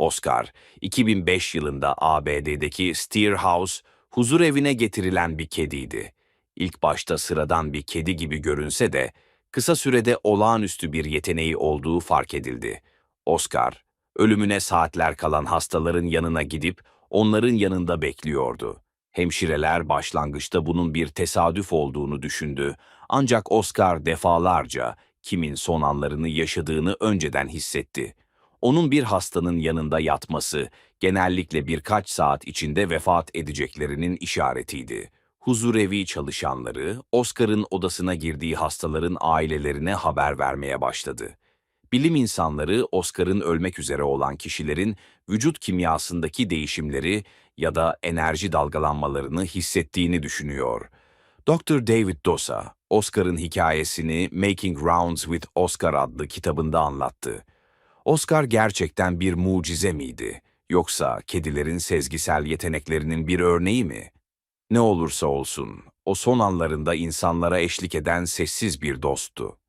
Oscar, 2005 yılında ABD'deki Steerhouse huzur evine getirilen bir kediydi. İlk başta sıradan bir kedi gibi görünse de kısa sürede olağanüstü bir yeteneği olduğu fark edildi. Oscar, ölümüne saatler kalan hastaların yanına gidip onların yanında bekliyordu. Hemşireler başlangıçta bunun bir tesadüf olduğunu düşündü. Ancak Oscar defalarca kimin son anlarını yaşadığını önceden hissetti. Onun bir hastanın yanında yatması genellikle birkaç saat içinde vefat edeceklerinin işaretiydi. Huzurevi çalışanları Oscar'ın odasına girdiği hastaların ailelerine haber vermeye başladı. Bilim insanları Oscar'ın ölmek üzere olan kişilerin vücut kimyasındaki değişimleri ya da enerji dalgalanmalarını hissettiğini düşünüyor. Dr. David Dosa, Oscar'ın hikayesini Making Rounds with Oscar adlı kitabında anlattı. Oscar gerçekten bir mucize miydi? Yoksa kedilerin sezgisel yeteneklerinin bir örneği mi? Ne olursa olsun, o son anlarında insanlara eşlik eden sessiz bir dosttu.